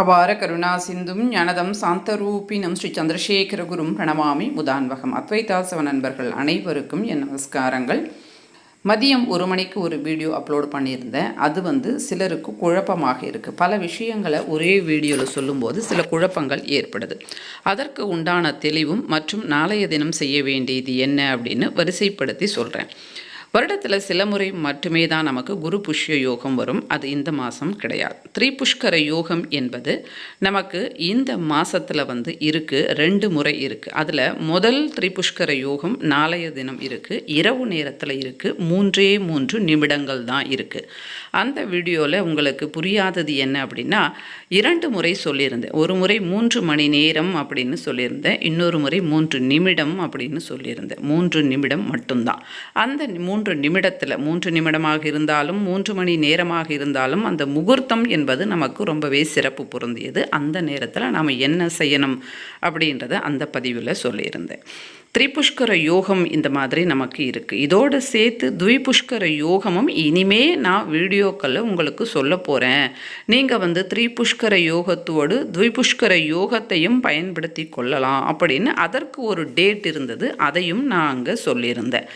அபார கருணா சிந்தும் ஞானதம் சாந்தரூபினம் ஸ்ரீ சந்திரசேகர குரும் பிரணமாமி முதான்வகம். அத்வைதாசவ நண்பர்கள் அனைவருக்கும் என் நமஸ்காரங்கள். மதியம் ஒரு மணிக்கு ஒரு வீடியோ அப்லோட் பண்ணியிருந்தேன். அது வந்து சிலருக்கு குழப்பமாக இருக்குது பல விஷயங்களை ஒரே வீடியோவில் சொல்லும்போது சில குழப்பங்கள் ஏற்படுது. அதற்கு உண்டான தெளிவும் மற்றும் நாளைய தினம் செய்ய வேண்டியது என்ன அப்படின்னு வரிசைப்படுத்தி சொல்கிறேன் வருடத்தில் சில முறை மட்டுமே தான் நமக்கு குரு புஷ்ய யோகம் வரும். அது இந்த மாதம் கிடையாது. த்ரிபுஷ்கர யோகம் என்பது நமக்கு இந்த மாதத்தில் வந்து இருக்குது ரெண்டு முறை இருக்குது அதில் முதல் த்ரிபுஷ்கர யோகம் நாளைய தினம் இருக்குது இரவு நேரத்தில் இருக்குது மூன்றே மூன்று நிமிடங்கள் தான் இருக்குது அந்த வீடியோவில் உங்களுக்கு புரியாதது என்ன அப்படின்னா இரண்டு முறை சொல்லியிருந்தேன். ஒரு முறை மூன்று மணி நேரம் அப்படின்னு சொல்லியிருந்தேன். இன்னொரு முறை மூன்று நிமிடம் அப்படின்னு சொல்லியிருந்தேன். மூன்று நிமிடம் மட்டும்தான். அந்த மூன்று நிமிடத்தில் மூன்று நிமிடமாக இருந்தாலும் மூன்று மணி நேரமாக இருந்தாலும் அந்த முகூர்த்தம் என்பது நமக்கு ரொம்பவே சிறப்பு பொருந்தியது. அந்த நேரத்தில் நாம் என்ன செய்யணும் அப்படின்றத அந்த பதிவில் சொல்லியிருந்தேன். திரிபுஷ்கர யோகம் இந்த மாதிரி நமக்கு இருக்குது இதோடு சேர்த்து துவிபுஷ்கர யோகமும் இனிமே நான் வீடியோக்களில் உங்களுக்கு சொல்ல போகிறேன் நீங்கள் வந்து திரிபுஷ்கர யோகத்தோடு துவிபுஷ்கர யோகத்தையும் பயன்படுத்தி கொள்ளலாம் அப்படின்னு அதற்கு ஒரு டேட் இருந்தது அதையும் நான் அங்கே சொல்லியிருந்தேன்.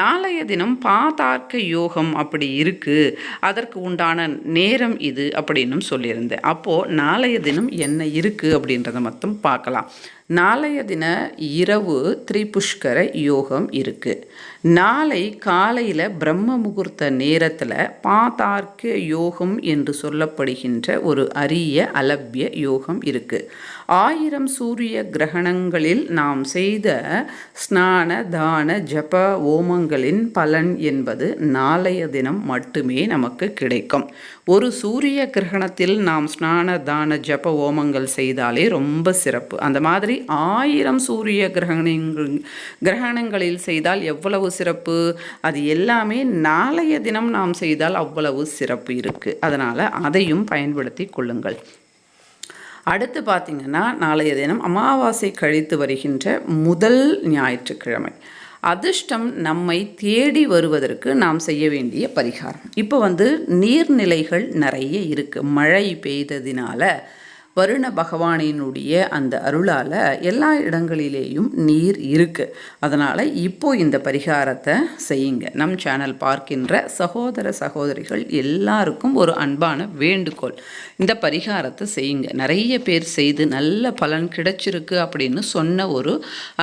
நாளைய தினம் பாதார்க்க யோகம் அப்படி இருக்குது அதற்கு உண்டான நேரம் இது அப்படின்னும் சொல்லியிருந்தேன். அப்போது நாளைய தினம் என்ன இருக்குது அப்படின்றத மட்டும் பார்க்கலாம். நாளைய தின இரவு திரிபுஷ்கர யோகம் இருக்குது நாளை காலையில் பிரம்ம முகூர்த்த நேரத்தில் பாதார்க்க யோகம் என்று சொல்லப்படுகின்ற ஒரு அரிய அலபிய யோகம் இருக்குது ஆயிரம் சூரிய கிரகணங்களில் நாம் செய்த ஸ்நான தான ஜப ஓமங்களின் பலன் என்பது நாளைய தினம் மட்டுமே நமக்கு கிடைக்கும். ஒரு சூரிய கிரகணத்தில் நாம் ஸ்நான தான ஜப ஓமங்கள் செய்தாலே ரொம்ப சிறப்பு. அந்த மாதிரி ஆயிரம் சூரிய கிரகணங்கள் கிரகணங்களில் செய்தால் எவ்வளவு சிறப்பு? அது எல்லாமே நாளைய தினம் நாம் செய்தால் அவ்வளவு சிறப்பு இருக்குது அதனால் அதையும் பயன்படுத்தி கொள்ளுங்கள். அடுத்து பார்த்திங்கன்னா நாளைய தினம் அமாவாசை கழித்து வருகின்ற முதல் ஞாயிற்றுக்கிழமை. அதிர்ஷ்டம் நம்மை தேடி வருவதற்கு நாம் செய்ய வேண்டிய பரிகாரம். இப்போ வந்து நீர்நிலைகள் நிறைய இருக்குது மழை பெய்ததினால வருண பகவானினுடைய அந்த அருளால் எல்லா இடங்களிலேயும் நீர் இருக்குது அதனால் இப்போ இந்த பரிகாரத்தை செய்யுங்க. நம் சேனல் பார்க்கின்ற சகோதர சகோதரிகள் எல்லாருக்கும் ஒரு அன்பான வேண்டுகோள். இந்த பரிகாரத்தை செய்யுங்க. நிறைய பேர் செய்து நல்ல பலன் கிடைச்சிருக்கு அப்படின்னு சொன்ன ஒரு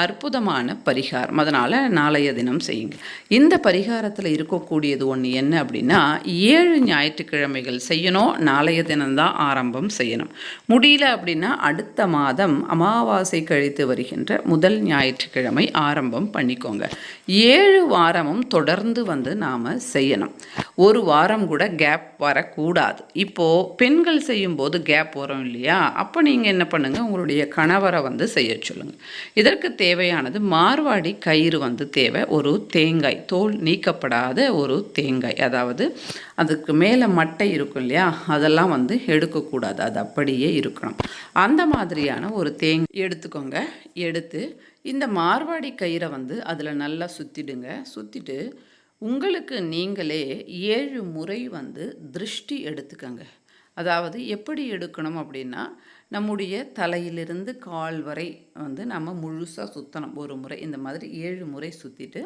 அற்புதமான பரிகாரம். அதனால் நாளைய தினம் செய்யுங்க. இந்த பரிகாரத்தில் இருக்கக்கூடியது ஒன்று என்ன அப்படின்னா ஏழு ஞாயிற்றுக்கிழமைகள் செய்யணும். நாளைய தினம்தான் ஆரம்பம் செய்யணும். முடியல அப்படின்னா அடுத்த மாதம் அமாவாசை கழித்து வருகின்ற முதல் ஞாயிற்றுக்கிழமை ஆரம்பம் பண்ணிக்கோங்க. ஏழு வாரமும் தொடர்ந்து வந்து நாம் செய்யணும். ஒரு வாரம் கூட கேப் வரக்கூடாது. இப்போது பெண்கள் செய்யும்போது கேப் வரும் இல்லையா? அப்போ நீங்கள் என்ன பண்ணுங்கள் உங்களுடைய கணவரை வந்து செய்ய சொல்லுங்கள் இதற்கு தேவையானது மார்வாடி கயிறு வந்து தேவை. ஒரு தேங்காய் தோல் நீக்கப்படாத ஒரு தேங்காய். அதாவது அதுக்கு மேலே மட்டை இருக்கும் இல்லையா? அதெல்லாம் வந்து எடுக்கக்கூடாது. அது அப்படியே இருக்கணும் அந்த மாதிரியான ஒரு தேங்காய் எடுத்துக்கோங்க. எடுத்து இந்த மார்வாடி கயிறை வந்து அதில் நல்லா சுற்றிடுங்க சுற்றிட்டு உங்களுக்கு நீங்களே ஏழு முறை வந்து திருஷ்டி எடுத்துக்கோங்க. அதாவது எப்படி எடுக்கணும் அப்படின்னா நம்முடைய தலையிலிருந்து கால் வரை வந்து நம்ம முழுசாக சுற்றணும் ஒரு முறை இந்த மாதிரி ஏழு முறை சுற்றிட்டு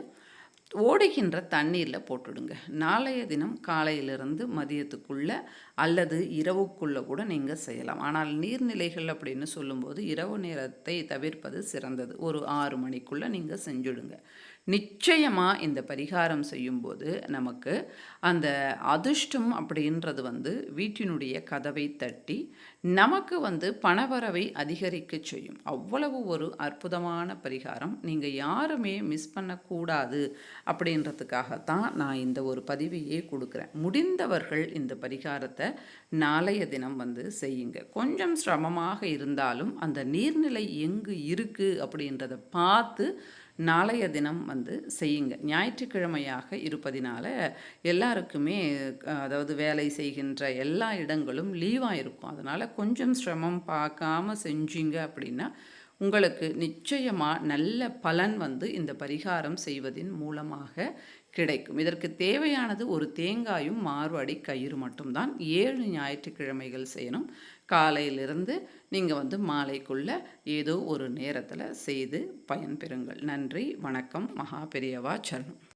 ஓடுகின்ற தண்ணீரில் போட்டுடுங்க. நாளைய தினம் காலையிலிருந்து மதியத்துக்குள்ளே அல்லது இரவுக்குள்ளே கூட நீங்கள் செய்யலாம். ஆனால் நீர்நிலைகள் அப்படின்னு சொல்லும்போது இரவு நேரத்தை தவிர்ப்பது சிறந்தது. ஒரு ஆறு மணிக்குள்ளே நீங்கள் செஞ்சுடுங்க. நிச்சயமாக இந்த பரிகாரம் செய்யும்போது நமக்கு அந்த அதிர்ஷ்டம் அப்படின்றது வந்து வீட்டினுடைய கதவை தட்டி நமக்கு வந்து பணவரவை அதிகரிக்க செய்யும். அவ்வளவு ஒரு அற்புதமான பரிகாரம். நீங்கள் யாருமே மிஸ் பண்ணக்கூடாது அப்படின்றதுக்காகத்தான் நான் இந்த ஒரு பதிவையே கொடுக்குறேன். முடிந்தவர்கள் இந்த பரிகாரத்தை நாளைய தினம் வந்து செய்யுங்க. கொஞ்சம் சிரமமாக இருந்தாலும் அந்த நீர்நிலை எங்கு இருக்குது அப்படின்றத பார்த்து நாளைய தினம் வந்து செய்யுங்க. ஞாயிற்றுக்கிழமையாக இருப்பதினால எல்லாருக்குமே அதாவது வேலை செய்கின்ற எல்லா இடங்களும் லீவாக இருக்கும். அதனால் கொஞ்சம் சிரமம் பார்க்காம செஞ்சீங்க அப்படின்னா உங்களுக்கு நிச்சயமாக நல்ல பலன் வந்து இந்த பரிகாரம் செய்வதின் மூலமாக கிடைக்கும். இதற்கு தேவையானது ஒரு தேங்காயும் மார்வாடி கயிறு மட்டும்தான். ஏழு ஞாயிற்றுக்கிழமைகள் செய்யணும். காலையிலிருந்து நீங்கள் வந்து மாலைக்குள்ளே ஏதோ ஒரு நேரத்தில் செய்து பயன்பெறுங்கள். நன்றி வணக்கம் மகா பெரியவா சரணம்.